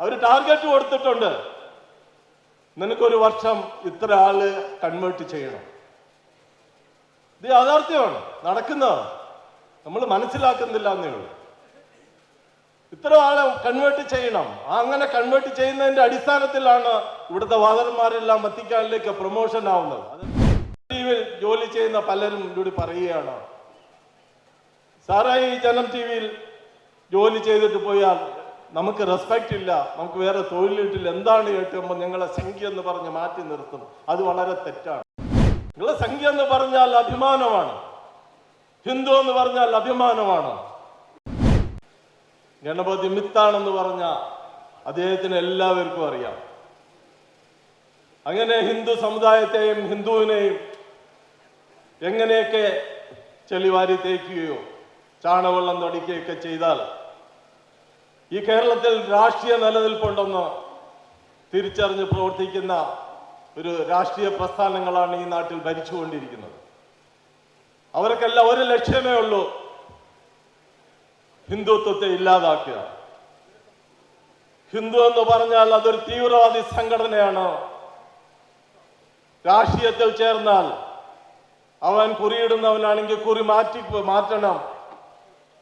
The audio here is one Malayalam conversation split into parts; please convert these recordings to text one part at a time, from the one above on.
അവർ ടാർഗറ്റ് കൊടുത്തിട്ടുണ്ട്. നിനക്കൊരു വർഷം ഇത്ര ആൾ കൺവേർട്ട് ചെയ്യണം. ഇത് യാഥാർത്ഥ്യമാണ്. നടക്കുന്നത് നമ്മൾ മനസ്സിലാക്കുന്നില്ല എന്നേ ഉള്ളൂ. ഇത്ര ആളെ കൺവേർട്ട് ചെയ്യണം. അങ്ങനെ കൺവേർട്ട് ചെയ്യുന്നതിന്റെ അടിസ്ഥാനത്തിലാണ് ഇവിടുത്തെ വാദന്മാരെല്ലാം വത്തിക്കാനിലേക്ക് പ്രൊമോഷൻ ആവുന്നത്. ടിവിയിൽ ജോലി ചെയ്യുന്ന പലരും ഇവിടെ പറയുകയാണ്. സാറേ ഈ ജനം ടി വിയിൽ ജോലി ചെയ്തിട്ട് പോയാൽ നമുക്ക് റെസ്പെക്റ്റ് ഇല്ല നമുക്ക് വേറെ തൊഴിൽ കിട്ടില്ല എന്താണ് കേട്ടുമ്പോൾ ഞങ്ങളെ സംഖ്യ എന്ന് പറഞ്ഞ് മാറ്റി നിർത്തും അത് വളരെ തെറ്റാണ്. നിങ്ങളെ സംഖ്യ എന്ന് പറഞ്ഞാൽ അഭിമാനമാണ്. ഹിന്ദു എന്ന് പറഞ്ഞാൽ അഭിമാനമാണ്. ഗണപതി മിത്താണെന്ന് പറഞ്ഞ അദ്ദേഹത്തിന് എല്ലാവർക്കും അറിയാം. അങ്ങനെ ഹിന്ദു സമുദായത്തെയും ഹിന്ദുവിനെയും എങ്ങനെയൊക്കെ ചെളിവാരി തേക്കുകയോ ചാണവെള്ളം തടിക്കുകയൊക്കെ ചെയ്താൽ ഈ കേരളത്തിൽ രാഷ്ട്രീയ നിലനിൽപ്പുണ്ടെന്ന് തിരിച്ചറിഞ്ഞ് പ്രവർത്തിക്കുന്ന ഒരു രാഷ്ട്രീയ പ്രസ്ഥാനങ്ങളാണ് ഈ നാട്ടിൽ ഭരിച്ചുകൊണ്ടിരിക്കുന്നത്. അവർക്കെല്ലാം ഒരു ലക്ഷ്യമേ ഉള്ളൂ ഹിന്ദുത്വത്തെ ഇല്ലാതാക്കുക. ഹിന്ദു എന്ന് പറഞ്ഞാൽ അതൊരു തീവ്രവാദി സംഘടനയാണ്. രാഷ്ട്രീയത്തിൽ ചേർന്നാൽ അവൻ കുറിയിടുന്നവനാണെങ്കിൽ കുറി മാറ്റി മാറ്റണം.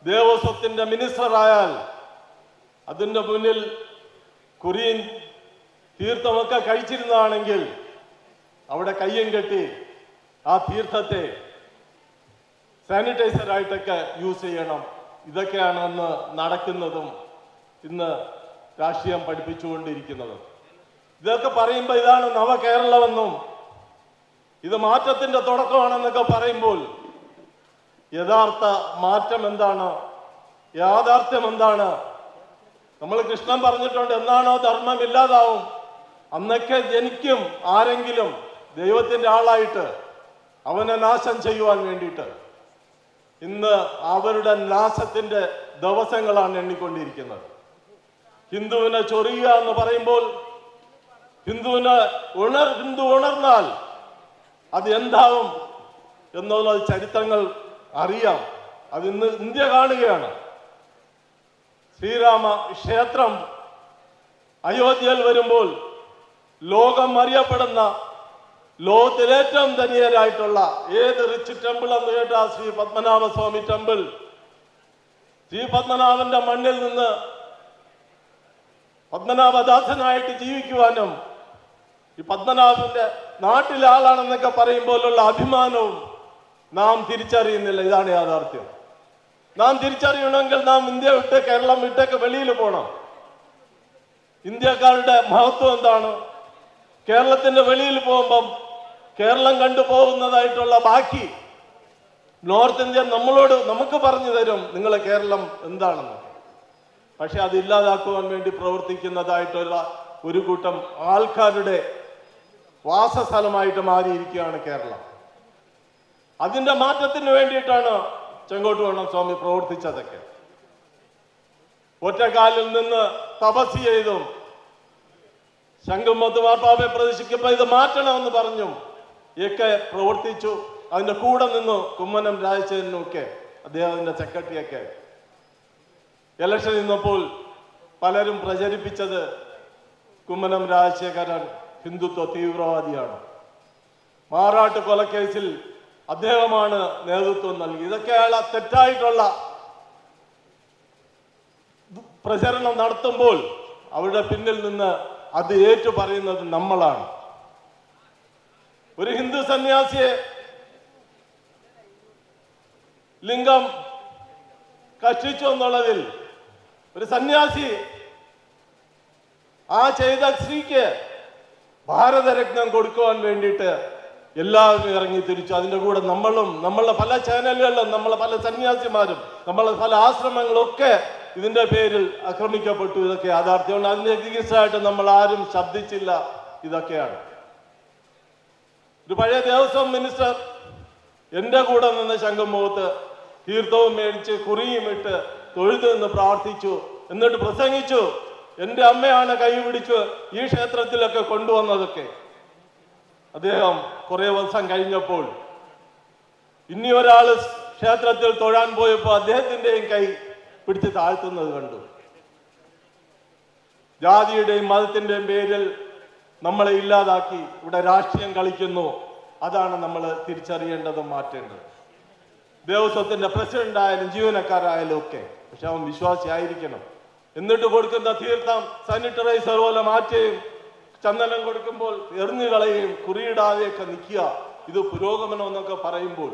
ദേവസ്വത്തിന്റെ മിനിസ്റ്റർ ആയാൽ അതിന്റെ മുന്നിൽ കുറിയും തീർത്ഥമൊക്കെ കഴിച്ചിരുന്നതാണെങ്കിൽ അവിടെ കയ്യും കെട്ടി ആ തീർത്ഥത്തെ സാനിറ്റൈസർ ആയിട്ടൊക്കെ യൂസ് ചെയ്യണം. ഇതൊക്കെയാണ് അന്ന് നടക്കുന്നതും ഇന്ന് രാഷ്ട്രീയം പഠിപ്പിച്ചുകൊണ്ടിരിക്കുന്നതും. ഇതൊക്കെ പറയുമ്പോൾ ഇതാണ് നവകേരളമെന്നും ഇത് മാറ്റത്തിന്റെ തുടക്കമാണെന്നൊക്കെ പറയുമ്പോൾ യഥാർത്ഥ മാറ്റം എന്താണ് യാഥാർത്ഥ്യം എന്താണ് നമ്മൾ കൃഷ്ണൻ പറഞ്ഞിട്ടുണ്ട് എന്നാണോ ധർമ്മം ഇല്ലാതാവും? അന്നൊക്കെ ജനിക്കും ആരെങ്കിലും ദൈവത്തിന്റെ ആളായിട്ട് അവനെ നാശം ചെയ്യുവാൻ വേണ്ടിയിട്ട്. ഇന്ന് അവരുടെ നാശത്തിന്റെ ദിവസങ്ങളാണ് എണ്ണിക്കൊണ്ടിരിക്കുന്നത്. ഹിന്ദുവിനെ ചൊറിയുക എന്ന് പറയുമ്പോൾ ഹിന്ദുവിനെ ഉണർ ഹിന്ദു ഉണർന്നാൽ അത് എന്താവും എന്നുള്ള ചരിത്രങ്ങൾ അറിയാം. അത് ഇന്ന് ഇന്ത്യ കാണുകയാണ്. ശ്രീരാമ ക്ഷേത്രം അയോധ്യയിൽ വരുമ്പോൾ ലോകം അറിയപ്പെടുന്ന ലോകത്തിലെ ഏറ്റവും ഏത് റിച്ച് ടെമ്പിൾ എന്ന് കേട്ടാ ശ്രീ പത്മനാഭ സ്വാമി ടെമ്പിൾ? ശ്രീ പത്മനാഭന്റെ മണ്ണിൽ നിന്ന് പത്മനാഭദാസനായിട്ട് ജീവിക്കുവാനും ഈ പത്മനാഭന്റെ നാട്ടിലാളാണെന്നൊക്കെ പറയുമ്പോഴുള്ള അഭിമാനവും നാം തിരിച്ചറിയുന്നില്ല. ഇതാണ് യാഥാർത്ഥ്യം. നാം തിരിച്ചറിയണമെങ്കിൽ നാം ഇന്ത്യ വിട്ട് കേരളം വിട്ടൊക്കെ വെളിയിൽ പോകണം ഇന്ത്യക്കാരുടെ മഹത്വം എന്താണ്? കേരളത്തിന്റെ വെളിയിൽ പോകുമ്പം കേരളം കണ്ടുപോകുന്നതായിട്ടുള്ള ബാക്കി നോർത്ത് ഇന്ത്യ നമ്മളോട് നമുക്ക് പറഞ്ഞു തരും നിങ്ങൾ കേരളം എന്താണെന്ന്. പക്ഷെ അത് ഇല്ലാതാക്കുവാൻ വേണ്ടി പ്രവർത്തിക്കുന്നതായിട്ടുള്ള ഒരു കൂട്ടം ആൾക്കാരുടെ വാസസ്ഥലമായിട്ട് മാറിയിരിക്കുകയാണ് കേരളം. അതിന്റെ മാറ്റത്തിന് വേണ്ടിയിട്ടാണ് ചെങ്കോട്ടുവണ്ണം സ്വാമി പ്രവർത്തിച്ചതൊക്കെ. ഒറ്റക്കാലിൽ നിന്ന് തപസ് ചെയ്തും ശംഖുമത്ത് വാർത്താവെ പ്രതീക്ഷിക്കുമ്പോൾ ഇത് മാറ്റണമെന്ന് പറഞ്ഞു ഒക്കെ പ്രവർത്തിച്ചു. അതിന്റെ കൂടെ നിന്നു കുമ്മനം രാജശേഖരനും ഒക്കെ അദ്ദേഹത്തിന്റെ സെക്രട്ടറിയൊക്കെ. ഇലക്ഷൻ നിന്നപ്പോൾ പലരും പ്രചരിപ്പിച്ചത് കുമ്മനം രാജശേഖരൻ ഹിന്ദുത്വ തീവ്രവാദിയാണ്. മാറാട്ട് കൊലക്കേസിൽ അദ്ദേഹമാണ് നേതൃത്വം നൽകി. ഇതൊക്കെയാണ് തെറ്റായിട്ടുള്ള പ്രചരണം നടത്തുമ്പോൾ അവരുടെ പിന്നിൽ നിന്ന് അത് ഏറ്റു പറയുന്നത് നമ്മളാണ്. ഒരു ഹിന്ദു സന്യാസിയെ ലിംഗം കഷ്ടിച്ചു എന്നുള്ളതിൽ ഒരു സന്യാസി ആ ചെയ്ത സ്ത്രീക്ക് ഭാരതരത്നം കൊടുക്കുവാൻ വേണ്ടിയിട്ട് എല്ലാവരും ഇറങ്ങി തിരിച്ചു അതിന്റെ കൂടെ നമ്മളും നമ്മളെ പല ചാനലുകളിലും നമ്മളെ പല സന്യാസിമാരും നമ്മളെ പല ആശ്രമങ്ങളും ഒക്കെ ഇതിന്റെ പേരിൽ ആക്രമിക്കപ്പെട്ടു. ഇതൊക്കെ യാഥാർത്ഥ്യമാണ്. അതിന്റെ ചികിത്സയായിട്ട് നമ്മൾ ആരും ശബ്ദിച്ചില്ല. ഇതൊക്കെയാണ്. ഒരു പഴയ ദേവസ്വം മിനിസ്റ്റർ എന്റെ കൂടെ നിന്ന് ശംഖുമുഖത്ത് തീർത്ഥവും മേടിച്ച് കുറിയും ഇട്ട് തൊഴുതു നിന്ന് പ്രാർത്ഥിച്ചു. എന്നിട്ട് പ്രസംഗിച്ചു. എന്റെ അമ്മയാണ് കൈ പിടിച്ച് ഈ ക്ഷേത്രത്തിലൊക്കെ കൊണ്ടുവന്നതൊക്കെ. അദ്ദേഹം കുറെ വർഷം കഴിഞ്ഞപ്പോൾ ഇനി ഒരാൾ ക്ഷേത്രത്തിൽ തൊഴാൻ പോയപ്പോൾ അദ്ദേഹത്തിന്റെയും കൈ പിടിച്ച് താഴ്ത്തുന്നത് കണ്ടു. ജാതിയുടെയും മതത്തിന്റെയും പേരിൽ നമ്മളെ ഇല്ലാതാക്കി ഇവിടെ രാഷ്ട്രീയം കളിക്കുന്നു. അതാണ് നമ്മൾ തിരിച്ചറിയേണ്ടതും മാറ്റേണ്ടത്. ദേവസ്വത്തിന്റെ പ്രസിഡന്റ് ആയാലും ജീവനക്കാരായാലും ഒക്കെ. പക്ഷെ അവൻ വിശ്വാസിയായിരിക്കണം. എന്നിട്ട് കൊടുക്കുന്ന തീർത്ഥം സാനിറ്റൈസർ പോലെ മാറ്റുകയും ചന്ദനം കൊടുക്കുമ്പോൾ എറിഞ്ഞു കളയുകയും കുറിയിടാതെയൊക്കെ നിൽക്കുക. ഇത് പുരോഗമനം എന്നൊക്കെ പറയുമ്പോൾ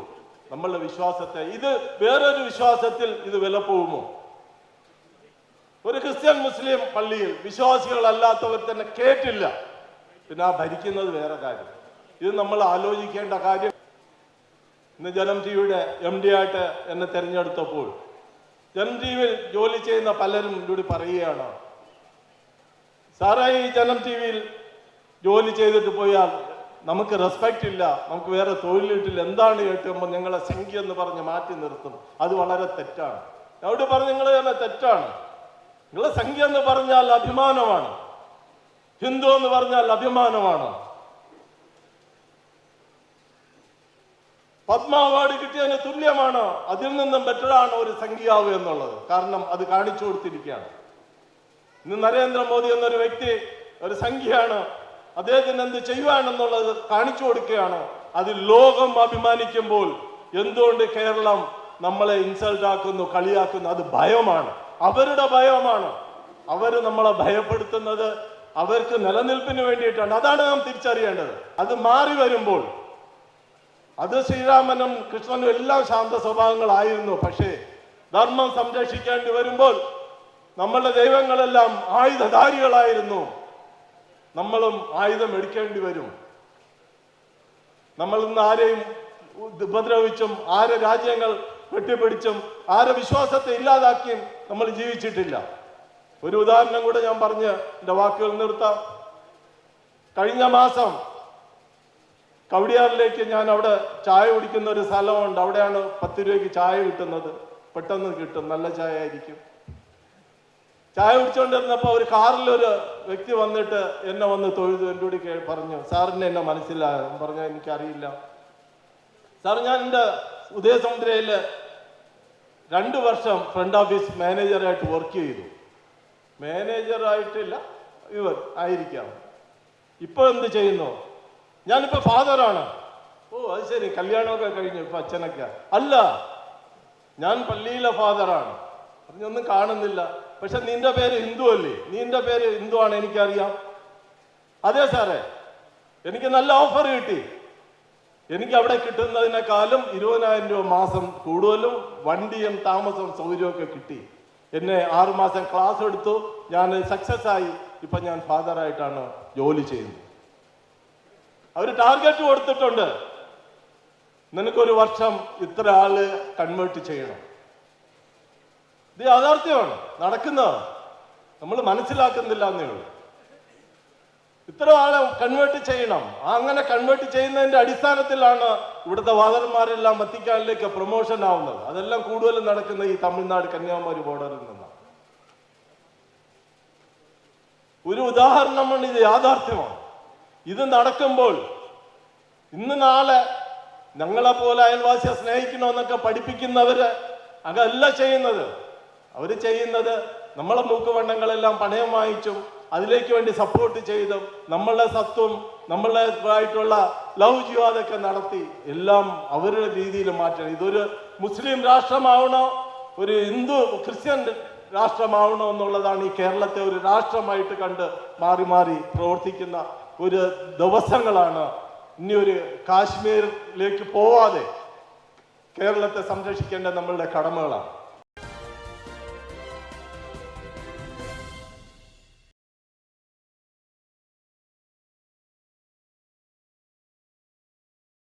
നമ്മളുടെ വിശ്വാസത്തെ ഇത് വേറൊരു വിശ്വാസത്തിൽ ഇത് വില പോകുമോ? ഒരു ക്രിസ്ത്യൻ മുസ്ലിം പള്ളിയിൽ വിശ്വാസികളല്ലാത്തവർ തന്നെ കേട്ടില്ല. പിന്നെ ആ ഭരിക്കുന്നത് വേറെ കാര്യം. ഇത് നമ്മൾ ആലോചിക്കേണ്ട കാര്യം. ഇന്ന് ജനം ടിവിയുടെ എം ഡി ആയിട്ട് എന്നെ തിരഞ്ഞെടുത്തപ്പോൾ ജനം ടിവിയിൽ ജോലി ചെയ്യുന്ന പലരും കൂടി പറയുകയാണ് സാറേ ഈ ജനം ടി വിയിൽ ജോലി ചെയ്തിട്ട് പോയാൽ നമുക്ക് റെസ്പെക്റ്റ് ഇല്ല നമുക്ക് വേറെ തൊഴിൽ കിട്ടില്ല എന്താണ് കേട്ടുമ്പോൾ ഞങ്ങളെ സംഖ്യ എന്ന് പറഞ്ഞ് മാറ്റി നിർത്തും? അത് വളരെ തെറ്റാണ്. എവിടെ പറഞ്ഞു നിങ്ങൾ തന്നെ തെറ്റാണ്. നിങ്ങളെ സംഖ്യ എന്ന് പറഞ്ഞാൽ അഭിമാനമാണ്. ഹിന്ദു എന്ന് പറഞ്ഞാൽ അഭിമാനമാണ്. പത്മ അവാർഡ് കിട്ടിയതിന് തുല്യമാണ്. അതിൽ നിന്നും ബെറ്ററാണ് ഒരു സംഖ്യാവ് എന്നുള്ളത്. കാരണം അത് കാണിച്ചു കൊടുത്തിരിക്കുകയാണ്. ഇന്ന് നരേന്ദ്രമോദി എന്നൊരു വ്യക്തി ഒരു സംഖ്യയാണ് അദ്ദേഹത്തിന് എന്ത് ചെയ്യുവാണെന്നുള്ളത് കാണിച്ചു കൊടുക്കുകയാണ്. അത് ലോകം അഭിമാനിക്കുമ്പോൾ എന്തുകൊണ്ട് കേരളം നമ്മളെ ഇൻസൾട്ട് ആക്കുന്നു കളിയാക്കുന്നു? അത് ഭയമാണ്. അവരുടെ ഭയമാണ്. അവർ നമ്മളെ ഭയപ്പെടുത്തുന്നത് അവർക്ക് നിലനിൽപ്പിന് വേണ്ടിയിട്ടാണ്. അതാണ് നാം തിരിച്ചറിയേണ്ടത്. അത് മാറി വരുമ്പോൾ അത് ശ്രീരാമനും കൃഷ്ണനും എല്ലാം ശാന്ത സ്വഭാവങ്ങളായിരുന്നു പക്ഷേ ധർമ്മം സംരക്ഷിക്കേണ്ടി വരുമ്പോൾ നമ്മളുടെ ദൈവങ്ങളെല്ലാം ആയുധധാരികളായിരുന്നു. നമ്മളും ആയുധം എടുക്കേണ്ടി വരും. നമ്മൾ ഇന്ന് ആരെയും ഉപദ്രവിച്ചും ആരെ രാജ്യങ്ങൾ വെട്ടിപ്പിടിച്ചും ആരെ വിശ്വാസത്തെ ഇല്ലാതാക്കിയും നമ്മൾ ജീവിച്ചിട്ടില്ല. ഒരു ഉദാഹരണം കൂടെ ഞാൻ പറഞ്ഞ് എന്റെ വാക്കുകൾ നിർത്താം. കഴിഞ്ഞ മാസം കവടിയാറിലേക്ക് ഞാൻ അവിടെ ചായ കുടിക്കുന്ന ഒരു സ്ഥലമുണ്ട്. അവിടെയാണ് പത്ത് രൂപയ്ക്ക് ചായ കിട്ടുന്നത്. പെട്ടെന്ന് കിട്ടും. നല്ല ചായ ആയിരിക്കും. ചായ കുടിച്ചുകൊണ്ടിരുന്നപ്പോൾ ഒരു കാറിൽ ഒരു വ്യക്തി വന്നിട്ട് എന്നെ വന്ന് തൊഴുതു എന്റെ കൂടി പറഞ്ഞു സാറിന് എന്നെ മനസ്സിലായോ പറഞ്ഞ എനിക്കറിയില്ല. സാർ ഞാൻ എന്റെ ഉദയസമുദ്രയിൽ രണ്ട് വർഷം ഫ്രണ്ട് ഓഫീസ് മാനേജറായിട്ട് വർക്ക് ചെയ്തു. മാനേജറായിട്ടില്ല ഇവർ ആയിരിക്കാം. ഇപ്പോൾ എന്ത് ചെയ്യുന്നു? ഞാനിപ്പോ ഫാദറാണ് ഓ അത് ശരി. കല്യാണമൊക്കെ കഴിഞ്ഞു ഇപ്പൊ അച്ഛനൊക്കെ. അല്ല ഞാൻ പള്ളിയിലെ ഫാദറാണ് പറഞ്ഞൊന്നും കാണുന്നില്ല. പക്ഷെ നിന്റെ പേര് ഹിന്ദു അല്ലേ? നിന്റെ പേര് ഹിന്ദു ആണ് എനിക്കറിയാം. അതെ സാറേ എനിക്ക് നല്ല ഓഫർ കിട്ടി. എനിക്ക് അവിടെ കിട്ടുന്നതിനേക്കാളും ഇരുപതിനായിരം രൂപ മാസം കൂടുതലും വണ്ടിയും താമസവും സൗകര്യമൊക്കെ കിട്ടി. എന്നെ ആറുമാസം ക്ലാസ് എടുത്തു. ഞാൻ സക്സസ് ആയി. ഇപ്പൊ ഞാൻ ഫാദറായിട്ടാണ് ജോലി ചെയ്യുന്നത്. അവർ ടാർഗറ്റ് കൊടുത്തിട്ടുണ്ട്. നിനക്കൊരു വർഷം ഇത്ര ആൾ കൺവേർട്ട് ചെയ്യണം. ഇത് യാഥാർത്ഥ്യമാണ്. നടക്കുന്നതാണ്. നമ്മൾ മനസ്സിലാക്കുന്നില്ല എന്നേ ഉള്ളൂ. ഇത്ര ആളെ കൺവേർട്ട് ചെയ്യണം. അങ്ങനെ കൺവേർട്ട് ചെയ്യുന്നതിന്റെ അടിസ്ഥാനത്തിലാണ് ഇവിടുത്തെ വാദന്മാരെല്ലാം വത്തിക്കാനിലേക്ക് പ്രൊമോഷൻ ആവുന്നത്. അതെല്ലാം കൂടുതലും നടക്കുന്ന ഈ തമിഴ്നാട് കന്യാകുമാരി ബോർഡറിൽ നിന്നാണ്. ഒരു ഉദാഹരണമാണ് ഇത് യാഥാർത്ഥ്യമാണ്. ഇത് നടക്കുമ്പോൾ ഇന്ന് നാളെ ഞങ്ങളെ പോലെ അയൽവാസിയെ സ്നേഹിക്കണമെന്നൊക്കെ പഠിപ്പിക്കുന്നവര് അതല്ല ചെയ്യുന്നത് അവർ ചെയ്യുന്നത് നമ്മളെ മൂക്കുവണ്ണങ്ങളെല്ലാം പണയം വാങ്ങിച്ചും അതിലേക്ക് വേണ്ടി സപ്പോർട്ട് ചെയ്തും നമ്മളുടെ സത്വം നമ്മളുടെ ആയിട്ടുള്ള ലവ് ജിഹാദൊക്കെ നടത്തി എല്ലാം അവരുടെ രീതിയിൽ മാറ്റണം. ഇതൊരു മുസ്ലിം രാഷ്ട്രമാവണോ ഒരു ഹിന്ദു ക്രിസ്ത്യൻ രാഷ്ട്രമാവണോ എന്നുള്ളതാണ് ഈ കേരളത്തെ ഒരു രാഷ്ട്രമായിട്ട് കണ്ട് മാറി മാറി പ്രവർത്തിക്കുന്ന ഒരു ദിവസങ്ങളാണ്. ഇനി ഒരു കാശ്മീരിലേക്ക് പോവാതെ കേരളത്തെ സംരക്ഷിക്കേണ്ട നമ്മളുടെ കടമകളാണ്.